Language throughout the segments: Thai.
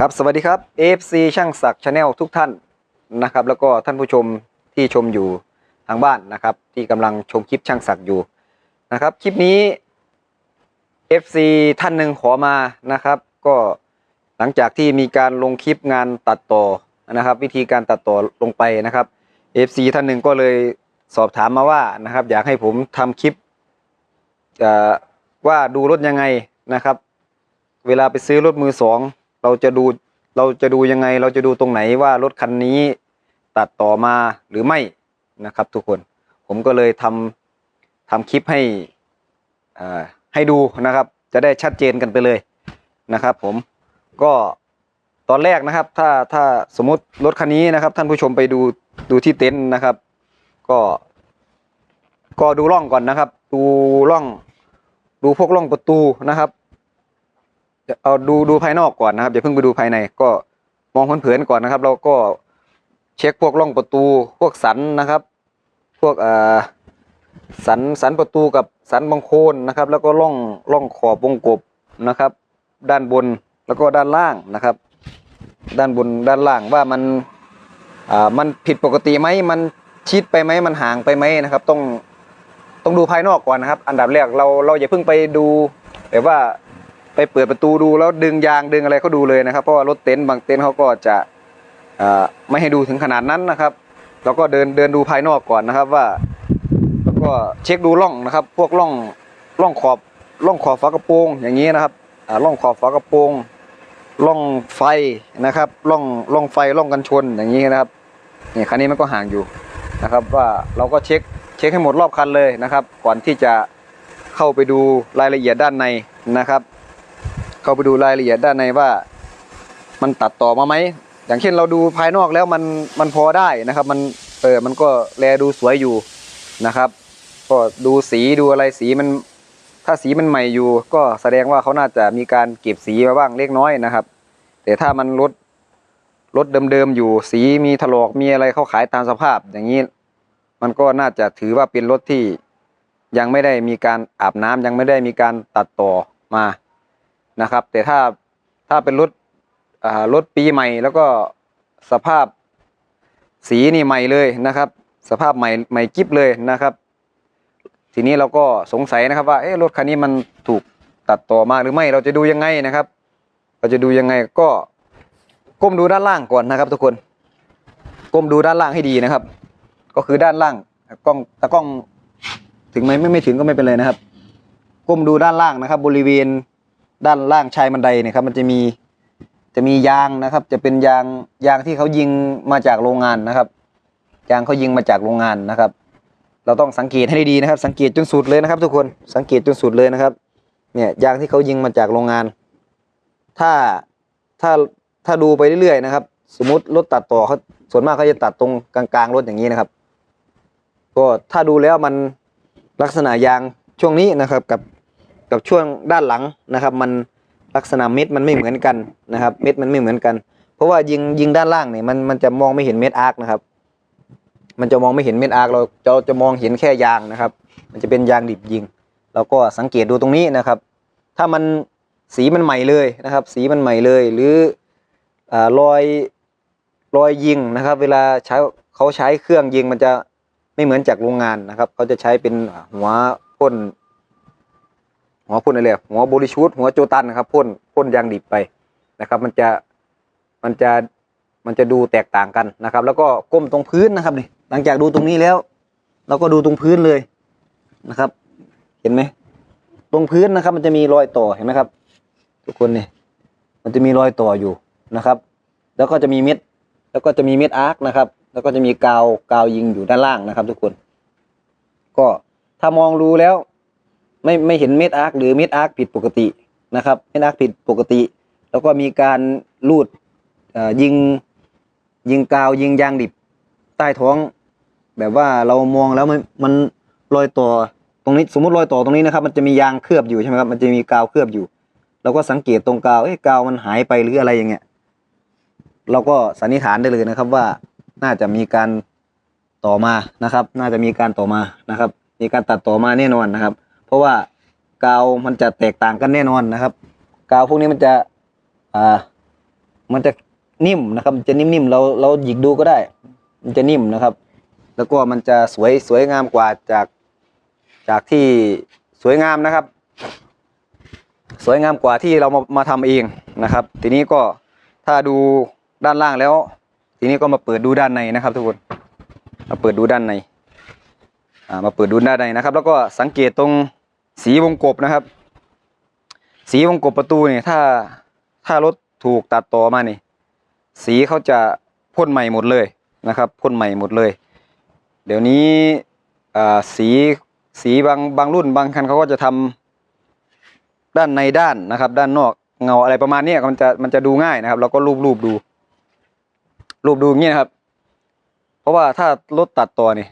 ครับสวัสดีครับ AFC ช่างศักดิ์ชาแนลทุกท่านนะครับ แล้วก็ท่านผู้ชมที่ชมอยู่ทางบ้านนะครับ ที่กำลังชมคลิปช่างศักดิ์อยู่นะครับ คลิปนี้ FC ท่านหนึ่งขอมานะครับ ก็หลังจากที่มีการลงคลิปงานตัดต่อนะครับ วิธีการตัดต่อลงไปนะครับ FC ท่านหนึ่งก็เลยสอบถามมาว่านะครับ อยากให้ผมทำคลิปว่าดูรถยังไงนะครับ เวลาไปซื้อรถมือสอง เราจะดูเราจะดูยังไง เราจะดูตรงไหนว่ารถคันนี้ตัดต่อมาหรือไม่นะครับ ทุกคนผมก็เลยทำทำคลิปให้อ่าให้ดูนะครับ จะได้ชัดเจนกันไปเลยนะครับ ผมก็ตอนแรกนะครับ ถ้าถ้าสมมติรถคันนี้นะครับ ท่านผู้ชมไปดูดูที่เต็นท์นะครับ ก็ ก็ดูร่องก่อนนะครับ ดูร่อง ดูพวกร่องประตูนะครับ เอาดูดูภายนอกก่อนนะครับอย่าเพิ่งไปดูภายใน ก็มองเผินๆก่อนนะครับ เราก็เช็คพวกร่องประตูพวกสันนะครับ พวกเอ่อสันสันประตูกับสันบังโคนนะครับ แล้วก็ร่องร่องขอบวงกบนะครับ ด้านบนแล้วก็ด้านล่างนะครับ ด้านบนด้านล่างว่ามันอ่ามันผิดปกติไหมมันชิดไปไหมมันห่างไปไหมนะครับ ต้องต้องดูภายนอกก่อนนะครับ อันดับแรกเราเราอย่าเพิ่งไปดูแบบว่า ไปเปิดประตูดูแล้วดึงยางดึงอะไรเขาดูเลยนะครับ เพราะว่ารถเต็นท์บางเต็นท์เขาก็จะไม่ให้ดูถึงขนาดนั้นนะครับเราก็เดินเดินดูภายนอกก่อนนะครับว่า แล้วก็เช็คดูร่องนะครับ พวกร่องร่องขอบร่องขอบฝากระโปรงอย่างนี้นะครับอ่าร่องขอบฝากระโปรงร่องไฟนะครับร่องร่องไฟร่องกันชนอย่างนี้นะครับนี่คันนี้มันก็ห่างอยู่นะครับ ว่าเราก็เช็คเช็คให้หมดรอบคันเลยนะครับ ก่อนที่จะเข้าไปดูรายละเอียดด้านในนะครับ เข้าไปดูรายละเอียดด้านในว่า มันตัดต่อมาไหมอย่างเช่นเราดูภายนอกแล้วมันมันพอได้นะครับ มันเออมันก็แลดูสวยอยู่นะครับ ก็ดูสีดูอะไรสีมัน ถ้าสีมันใหม่อยู่ ก็แสดงว่าเขาน่าจะมีการเก็บสีมาบ้างเล็กน้อยนะครับ แต่ถ้ามันรถรถเดิมๆอยู่สีมีถลอกมีอะไรเขาขายตามสภาพ อย่างนี้ มันก็น่าจะถือว่าเป็นรถที่ยังไม่ได้มีการอาบน้ำยังไม่ได้มีการตัดต่อมา นะครับ แต่ถ้าถ้าเป็นรถรถปีใหม่แล้วก็สภาพสีนี่ใหม่เลยนะครับ สภาพใหม่ใหม่กิ๊บเลยนะครับ ทีนี้เราก็สงสัยนะครับว่าเอ๊ะรถคันนี้มันถูกตัดต่อมาหรือไม่เราจะดูยังไงนะครับ เราจะดูยังไงก็ก้มดูด้านล่างก่อนนะครับ ทุกคนก้มดูด้านล่างให้ดีนะครับ ก็คือด้านล่างกล้องตากล้องถึงไหมไม่ไม่ถึงก็ไม่เป็นไรนะครับ ก้มดูด้านล่างนะครับ บริเวณ ด้านล่างชายบันไดเนี่ยครับมันจะมีจะมียางนะครับ จะเป็นยางยางที่เขายิงมาจากโรงงานนะครับ ยางเขายิงมาจากโรงงานนะครับ เราต้องสังเกตให้ดีนะครับ สังเกตจนสุดเลยนะครับ ทุกคนสังเกตจนสุดเลยนะครับ เนี่ยยางที่เขายิงมาจากโรงงาน ถ้าถ้าถ้าดูไปเรื่อยๆนะครับ สมมติรถตัดต่อเขาส่วนมากเขาจะตัดตรงกลางๆรถอย่างนี้นะครับ ก็ถ้าดูแล้วมันลักษณะยางช่วงนี้นะครับ กับ กับช่วงด้านหลังนะครับ มันลักษณะเม็ดมันไม่เหมือนกันนะครับ เม็ดมันไม่เหมือนกัน เพราะว่ายิงยิงด้านล่างเนี่ยมันมันจะมองไม่เห็นเม็ดอาร์คนะครับ มันจะมองไม่เห็นเม็ดอาร์คเราเราจะมองเห็นแค่ยางนะครับ มันจะเป็นยางดิบยิงเราก็สังเกตดูตรงนี้นะครับ ถ้ามันสีมันใหม่เลยนะครับ สีมันใหม่เลย หรืออรอยรอยยิงนะครับ เวลาใช้เขาใช้เครื่องยิงมันจะไม่เหมือนจากโรงงานนะครับเขาจะใช้เป็นหัวพ่น หัวพ่นอะไรหัวบริชูดหัวโจตันนะครับพ่นพ่นยางดิบไปนะครับ มันจะมันจะมันจะดูแตกต่างกันนะครับ แล้วก็ก้มตรงพื้นนะครับนี่หลังจากดูตรงนี้แล้ว เราก็ดูตรงพื้นเลยนะครับ เห็นไหมตรงพื้นนะครับ มันจะมีรอยต่อเห็นไหมครับ ทุกคนนี่มันจะมีรอยต่ออยู่นะครับ แล้วก็จะมีเม็ดแล้วก็จะมีเม็ดอาร์คนะครับ แล้วก็จะมีกาวกาวยิงอยู่ด้านล่างนะครับ ทุกคน ก็ถ้ามองดูแล้ว ไม่ไม่เห็นเม็ดอาร์คหรือเม็ดอาร์คผิดปกตินะครับเม็ดอาร์คผิดปกติ แล้วก็มีการลูดยิงยิงกาวยิงยางดิบใต้ท้อง แบบว่าเรามองแล้วมันมันรอยต่อตรงนี้สมมติรอยต่อตรงนี้นะครับ มันจะมียางเคลือบอยู่ใช่ไหมครับมันจะมีกาวเคลือบอยู่เราก็สังเกตตรงกาวเอ้ยกาวมันหายไปหรืออะไรอย่างเงี้ยเราก็สันนิษฐานได้เลยนะครับว่าน่าจะมีการต่อมานะครับ น่าจะมีการต่อมานะครับ มีการตัดต่อมาแน่นอนนะครับ ราะว่ากาวมันจะแตกต่างกันแน่นอนนะครับ กาวพวกนี้มันจะอ่ามันจะนิ่มนะครับมันจะนิ่มๆเราเราหยิกดูก็ได้ มันจะนิ่มนะครับ แล้วก็มันจะสวยสวยงามกว่าจากจากที่สวยงามนะครับ สวยงามกว่าที่เรามามาทำเองนะครับ ทีนี้ก็ถ้าดูด้านล่างแล้ว ทีนี้ก็มาเปิดดูด้านในนะครับ ทุกคนมาเปิดดูด้านในอ่ามาเปิดดูด้านในนะครับ แล้วก็สังเกตตรง สีวงกบนะครับ สีวงกบประตูเนี่ยถ้าถ้ารถถูกตัดต่อมานี่ สีเขาจะพ่นใหม่หมดเลยนะครับพ่นใหม่หมดเลย เดี๋ยวนี้อ่าสีสีบางบางรุ่นบางคันเขาก็จะทำด้านในด้านนะครับ ด้านนอกเงาอะไรประมาณนี้มันจะมันจะดูง่ายนะครับ เราก็รูปรูปดู รูปดูอย่างนี้นะครับ เพราะว่าถ้ารถตัดต่อนี่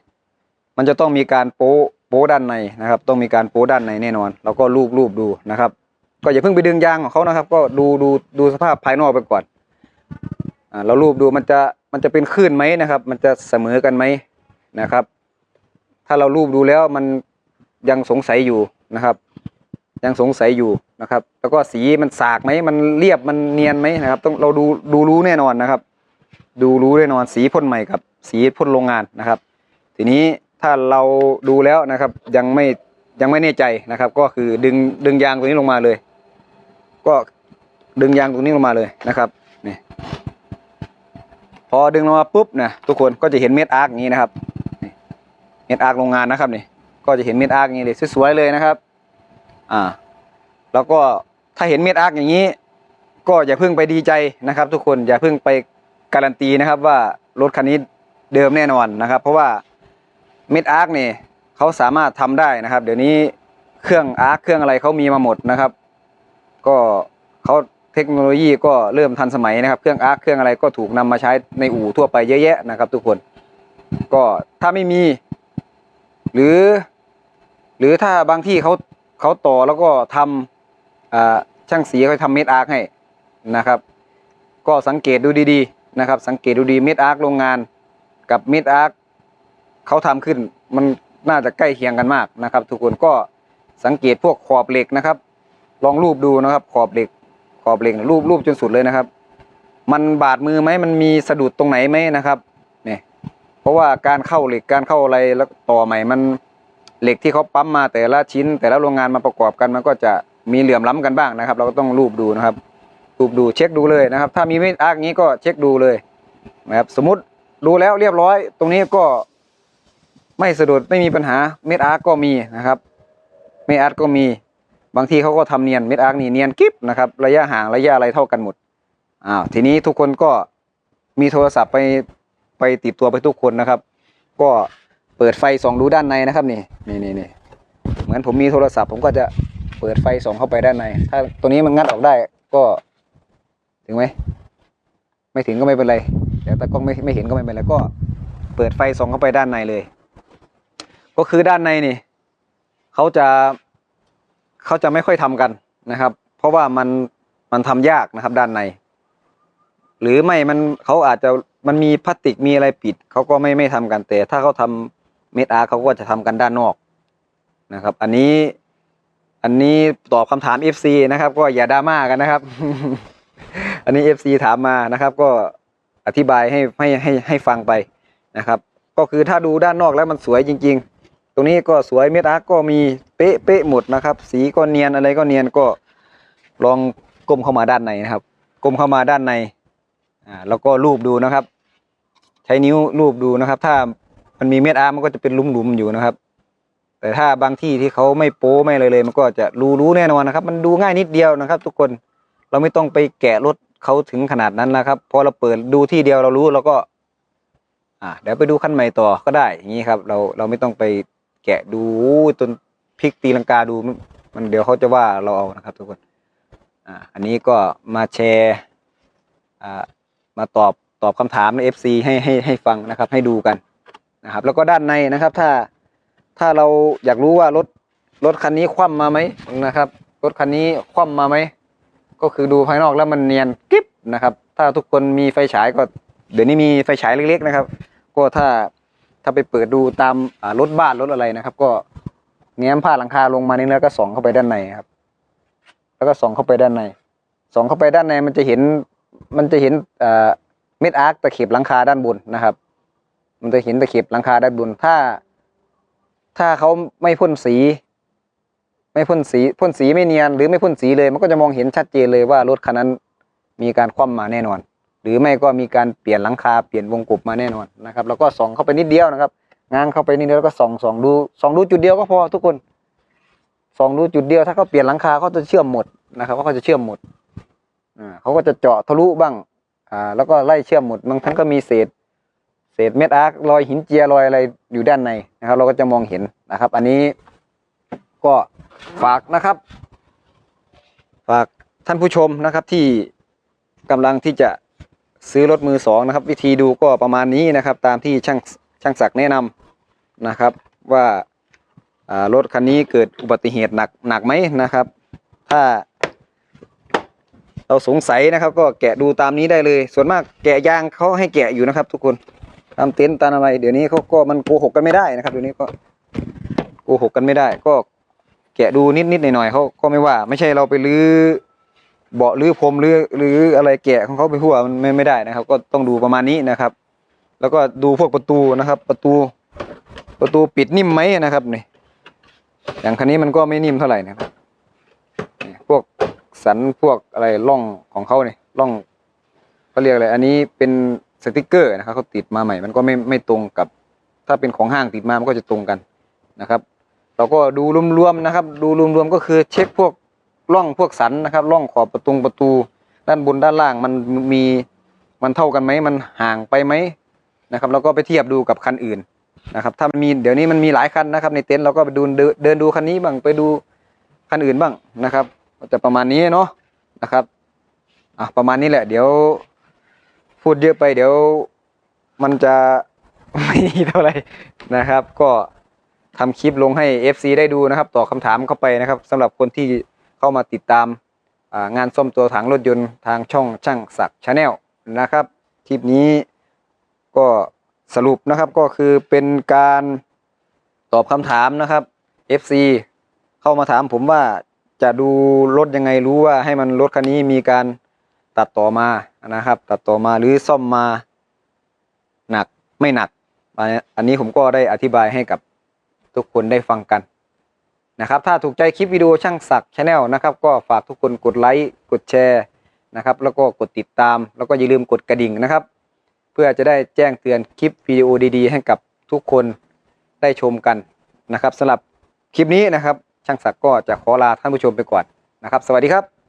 มันจะต้องมีการโป๊ โป๊ด้านในนะครับ ต้องมีการโป๊ด้านในแน่นอนเราก็รูปรูปดูนะครับ ก็อย่าเพิ่งไปดึงยางของเขานะครับ ก็ดูดูดูสภาพภายนอกไปก่อนอ่าเรารูปดูมันจะมันจะเป็นคลื่นไหมนะครับ มันจะเสมอกันไหมนะครับ ถ้าเรารูปดูแล้วมันยังสงสัยอยู่นะครับ ยังสงสัยอยู่นะครับ แล้วก็สีมันสากไหมมันเรียบมันเนียนไหมนะครับ ต้องเราดูดูรู้แน่นอนนะครับ ดูรู้แน่นอนสีพ่นใหม่กับสีพ่นโรงงานนะครับ ทีนี้ ถ้าเราดูแล้วนะครับ ยังไม่ยังไม่แน่ใจนะครับ ก็คือดึงดึงยางตัวนี้ลงมาเลย ก็ดึงยางตรงนี้ลงมาเลยนะครับนี่พอดึงลงมาปุ๊บนะทุกคนก็จะเห็นเม็ดอาร์กอย่างนี้นะครับเม็ดอาร์กโรงงานนะครับนี่ก็จะเห็นเม็ดอาร์กอย่างนี้เลยสวยๆเลยนะครับ อ่า แล้วก็ถ้าเห็นเม็ดอาร์กอย่างนี้ ก็อย่าเพิ่งไปดีใจนะครับ ทุกคนอย่าเพิ่งไปการันตีนะครับว่ารถคันนี้เดิมแน่นอนนะครับ เพราะว่า เม็ดอาร์กเนี่ยเขาสามารถทำได้นะครับ เดี๋ยวนี้เครื่องอาร์กเครื่องอะไรเขามีมาหมดนะครับ ก็เขาเทคโนโลยีก็เริ่มทันสมัยนะครับ เครื่องอาร์คเครื่องอะไรก็ถูกนำมาใช้ในอู่ทั่วไปเยอะแยะนะครับ ทุกคน ก็ถ้าไม่มี หรือ หรือถ้าบางที่เขาเขาต่อแล้วก็ทำอ่าช่างสีเขาทำเม็ดอาร์คให้นะครับ ก็สังเกตดูดีๆนะครับ สังเกตดูดีเม็ดอาร์คโรงงานกับเม็ดอาร์ค เขาทำขึ้น มันน่าจะใกล้เคียงกันมากนะครับ ทุกคนก็สังเกตพวกขอบเหล็กนะครับ ลองรูปดูนะครับ ขอบเหล็ก ขอบเหล็กรูปรูปจนสุดเลยนะครับ มันบาดมือไหมมันมีสะดุดตรงไหนไหมนะครับเนี่ยเพราะว่าการเข้าเหล็กการเข้าอะไรแล้วต่อใหม่มันเหล็กที่เขาปั๊มมาแต่ละชิ้น แต่ละโรงงานมาประกอบกันมันก็จะมีเหลื่อมล้ำกันบ้างนะครับ เราก็ต้องรูปดูนะครับ รูปดูเช็คดูเลยนะครับ ถ้ามีไม่อาร์กนี้ก็เช็คดูเลยนะครับสมมติดูแล้วเรียบร้อย ตรงนี้ก็ ไม่สะดุดไม่มีปัญหาเม็ดอาร์ก็มีนะครับเม็ดอาร์ก็มี บางทีเขาก็ทำเนียนเม็ดอาร์กนี่เนียนกิ๊บนะครับระยะห่างระยะอะไรเท่ากันหมดอ้าวทีนี้ทุกคนก็มีโทรศัพท์ไปไปติดตัวไปทุกคนนะครับ ก็เปิดไฟส่องดูด้านในนะครับนี่นี่นี่นี่เหมือนผมมีโทรศัพท์ ผมก็จะเปิดไฟส่องเข้าไปด้านใน ถ้าตัวนี้มันงัดออกได้ก็ถึงไหมไม่ถึงก็ไม่เป็นไรแต่ตากล้องไม่ไม่เห็นก็ไม่เป็นไรก็เปิดไฟส่องเข้าไปด้านในเลย ก็คือด้านในนี่เขาจะเขาจะไม่ค่อยทำกันนะครับ เพราะว่ามันมันทำยากนะครับด้านใน หรือไม่มันเขาอาจจะมันมีพลาสติกมีอะไรปิดเขาก็ไม่ไม่ทำกันแต่ถ้าเขาทำเมดอาร์เขาก็จะทำกันด้านนอกนะครับ อันนี้อันนี้ตอบคำถาม FC นะครับ ก็อย่าดราม่ากันนะครับ อันนี้ FC ถามมานะครับ ก็อธิบายให้ให้ให้ให้ฟังไปนะครับ ก็คือถ้าดูด้านนอกแล้วมันสวยจริง ๆ ตรงนี้ก็สวยเม็ดอาร์กก็มีเป๊ะเป๊ะหมดนะครับ สีก็เนียนอะไรก็เนียนก็ลองก้มเข้ามาด้านในนะครับก้มเข้ามาด้านในอ่าแล้วก็รูปดูนะครับ ใช้นิ้วรูปดูนะครับ ถ้ามันมีเม็ดอาร์กมันก็จะเป็นหลุมๆอยู่นะครับ แต่ถ้าบางที่ที่เขาไม่โป้ไม่อะไรเลย มันก็จะรู้รู้แน่นอนนะครับ มันดูง่ายนิดเดียวนะครับ ทุกคนเราไม่ต้องไปแกะรถเขาถึงขนาดนั้นนะครับพอเราเปิดดูที่เดียวเรารู้เราก็ อ่าเดี๋ยวไปดูขั้นใหม่ต่อก็ได้อย่างนี้ครับ เราเราไม่ต้องไป แกะดูจนพลิกตีลังกาดูมันเดี๋ยวเขาจะว่าเราเอานะครับ ทุกคนอ่าอันนี้ก็มาแชร์อ่ามาตอบตอบคำถามใน FC ให้ให้ให้ฟังนะครับ ให้ดูกันนะครับ แล้วก็ด้านในนะครับ ถ้าถ้าเราอยากรู้ว่ารถรถคันนี้คว่ำมาไหมนะครับ รถคันนี้คว่ำมาไหมก็คือดูภายนอกแล้วมันเนียนกิ๊บนะครับ ถ้าทุกคนมีไฟฉายก็ เดี๋ยวนี้มีไฟฉายเล็กๆนะครับ ก็ถ้า ถ้าไปเปิดดูตามรถบ้านรถอะไรนะครับ ก็แง้มผ้าหลังคาลงมานี่แล้วก็ส่องเข้าไปด้านในครับ แล้วก็ส่องเข้าไปด้านในส่องเข้าไปด้านในมันจะเห็น มันจะเห็นเอ่อเม็ดอาร์คตะเข็บหลังคาด้านบนนะครับ มันจะเห็นตะเข็บหลังคาด้านบน ถ้า ถ้าเขาไม่พ่นสี ไม่พ่นสีพ่นสีไม่เนียนหรือไม่พ่นสีเลย มันก็จะมองเห็นชัดเจนเลยว่ารถคันนั้นมีการคว่ำมาแน่นอน หรือไม่ก็มีการเปลี่ยนหลังคาเปลี่ยนวงกบมาแน่นอนนะครับ แล้วก็ส่องเข้าไปนิดเดียวนะครับง้างเข้าไปนิดเดียวแล้วก็ส่องส่องดูส่องดูจุดเดียวก็พอทุกคนส่องดูจุดเดียวถ้าเขาเปลี่ยนหลังคาเขาจะเชื่อมหมดนะครับเขาจะเชื่อมหมดอ่าเขาก็จะเจาะทะลุบ้างอ่าแล้วก็ไล่เชื่อมหมดบางครั้งก็มีเศษ เศษเม็ดอาร์ครอยหินเจียรอยอะไรอยู่ด้านในนะครับ เราก็จะมองเห็นนะครับ อันนี้ก็ฝากนะครับ ฝากท่านผู้ชมนะครับที่กำลังที่จะ ซื้อรถมือสองนะครับ วิธีดูก็ประมาณนี้นะครับ ตามที่ช่างช่างศักดิ์แนะนำนะครับ ว่ารถคันนี้เกิดอุบัติเหตุหนักหนักไหมนะครับ ถ้า เราสงสัยนะครับ ก็แกะดูตามนี้ได้เลย ส่วนมากแกะยางเขาให้แกะอยู่นะครับ ทุกคนตามเต็นท์ตามอะไร เดี๋ยวนี้เขาก็มันโกหกกันไม่ได้นะครับเดี๋ยวนี้ก็โกหกกันไม่ได้ ก็แกะดูนิดนิดหน่อยหน่อยๆเขาก็ไม่ว่า ไม่ใช่เราไปลื้อ เบาะลื้อพรมหรือหรืออะไรแกะของเขาไปทั่วมันไม่ไม่ได้นะครับ ก็ต้องดูประมาณนี้นะครับ แล้วก็ดูพวกประตูนะครับ ประตูประตูปิดนิ่มไหมนะครับนี่อย่างคันนี้มันก็ไม่นิ่มเท่าไหร่นะครับพวกสันพวกอะไรร่องของเขาเนี่ยร่องเขาเรียกอะไรอันนี้เป็นสติกเกอร์นะครับเขาติดมาใหม่ มันก็ไม่ไม่ตรงกับ ถ้าเป็นของห้างติดมามันก็จะตรงกันนะครับ เราก็ดูรวมๆนะครับ ดูรวมๆก็คือเช็คพวก ร่องพวกสันนะครับร่องขอบประตูประตู ด้านบนด้านล่างมันมีมันเท่ากันไหมมันห่างไปไหมนะครับแล้วก็ไปเทียบดูกับคันอื่นนะครับถ้ามันมีเดี๋ยวนี้มันมีหลายคันนะครับ ในเต็นท์เราก็ไปดูเดินดูคันนี้บ้างไปดูคันอื่นบ้างนะครับจะประมาณนี้เนาะนะครับอะประมาณนี้แหละ เดี๋ยว พูดเยอะไป เดี๋ยวมันจะไม่ดีเท่าไหร่นะครับ ก็ทำคลิปลงให้ FC ได้ดูนะครับตอบคำถามเข้าไปนะครับสำหรับคนที่ เข้ามาติดตามงานซ่อมตัวถังรถยนต์ทางช่องช่างศักดิ์ชาแนลนะครับคลิปนี้ก็สรุปนะครับก็คือเป็นการตอบคำถามนะครับ FC เข้ามาถามผมว่าจะดูรถยังไงรู้ว่าให้มันรถคันนี้มีการตัดต่อมานะครับ ตัดต่อมาหรือซ่อมมาหนักไม่หนัก อันนี้ผมก็ได้อธิบายให้กับทุกคนได้ฟังกัน นะครับ ถ้าถูกใจคลิปวิดีโอช่างศักดิ์ชาแนลนะครับก็ฝากทุกคนกดไลค์กดแชร์นะครับ แล้วก็กดติดตาม แล้วก็อย่าลืมกดกระดิ่งนะครับ เพื่อจะได้แจ้งเตือนคลิปวิดีโอดีๆ ให้กับทุกคนได้ชมกันนะครับสำหรับคลิปนี้นะครับ ช่างศักดิ์ก็จะขอลาท่านผู้ชมไปก่อนนะครับ สวัสดีครับ